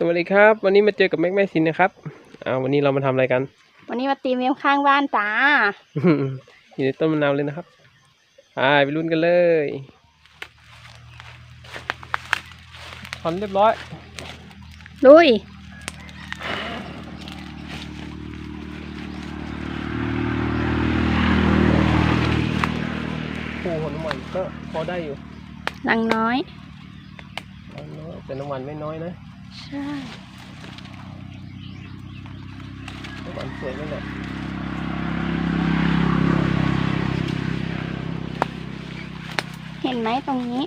สวัสดีครับ วันนี้มาเจอกับแม็กแม่สินนะครับอ่าวันนี้เรามาทำอะไรกัน วันนี้มาตีเมมข้างบ้านจ้า อยู่ในต้นมะนาวเลยนะครับไปไปรุ่นกันเลยถอนเรียบร้อยลุยปูหัวน้ำมันก็พอได้อยู่ ลังน้อยน้อยแต่น้ำมันไม่น้อยนะ ใช่มันสวยนั่นแหละเห็นไหมตรงนี้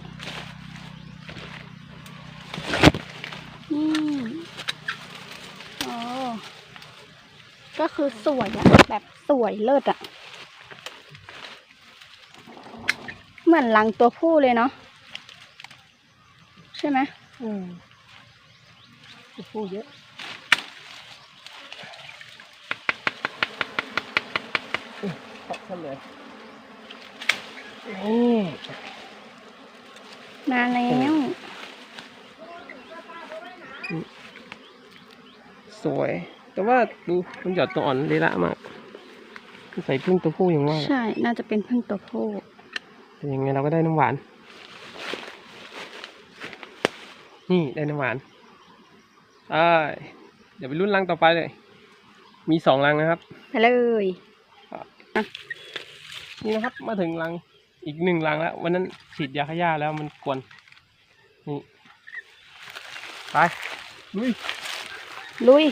นี่ โอ้ ก็คือสวยอะแบบสวยเลิศอะเหมือนลังตัวผู้เลยเนาะ ใช่ไหมอืม ปูเยอะอุ๊ยปักขึ้นเลยนี่มาแล้วสวย แต่ว่าดูมันหยอดตัวอ่อนเลยละมาก คือใส่พึ่งตัวผู้อย่างว่า ใช่ น่าจะเป็นพึ่งตัวผู้แต่ยังไงเราก็ได้น้ำหวาน นี่ได้น้ำหวาน ใช่เดี๋ยวไปรุ่นรังต่อไปเลย มีสองรังนะครับไปเลยนี่นะครับ มาถึงรังอีกหนึ่งรังแล้ว วันนั้นฉีดยาฆ่าหญ้าแล้วมันกวนนี่ไปลุยลุย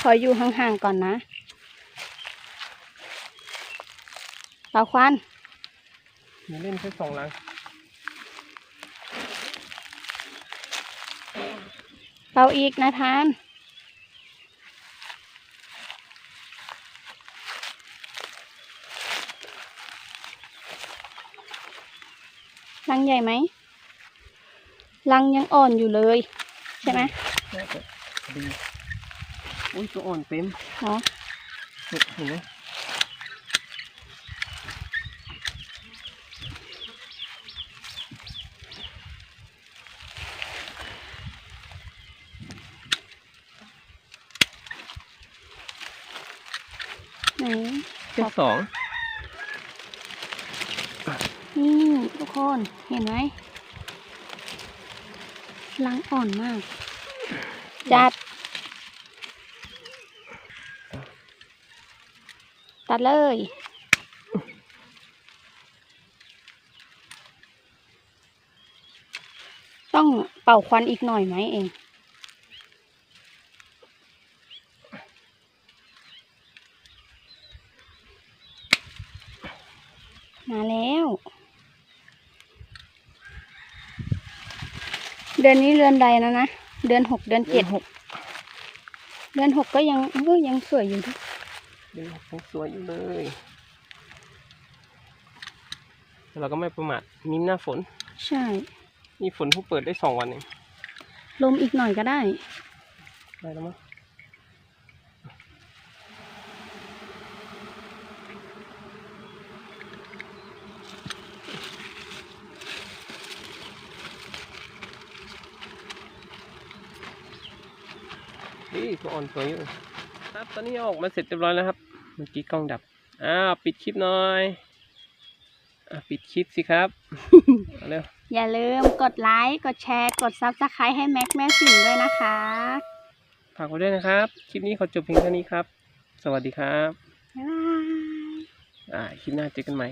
ขออยู่ห่างๆก่อนนะเตาควันมีเล่นแค่สองรัง เตาอีกนะทานรังใหญ่ไหมรังยังอ่อนอยู่เลย ใช่ไหมน่าจะดีอุ้ยตัวอ่อนเต็มเหรอเห็นไหม ไหนแค่สองนี่ทุกคนเห็นไหมรังอ่อนมาก จัด ตัดเลยต้องเป่าควันอีกหน่อยไหมเอง มาแล้ว เดือนนี้เดือนใดนะนะ เดือนหกเดือนเจ็ดหก เดือนหกก็ยังเออยังสวยอยู่ทุกเดือนหกยังสวยอยู่เลยแต่เราก็ไม่ประมาทมีหน้าฝน ใช่มีฝนเพิ่งเปิดได้สองวันเอง ลมอีกหน่อยก็ได้ ได้แล้วมั้ง นี่ตัวอ่อนสวยอยู่ครับตอนนี้เอาออกมาเสร็จเรียบร้อยแล้วครับ เมื่อกี้กล้องดับอ้าวปิดคลิปหน่อยอะปิดคลิปสิครับเอาเร็วอย่าลืมกดไลค์ กดแชร์ กดซับสไครต์ให้แม็กแม่สิงด้วยนะคะ ฝากไว้ด้วยนะครับ คลิปนี้ขอจบเพียงเท่านี้ครับ สวัสดีครับ บ๊ายบาย อ่าคลิปหน้าเจอกันใหม่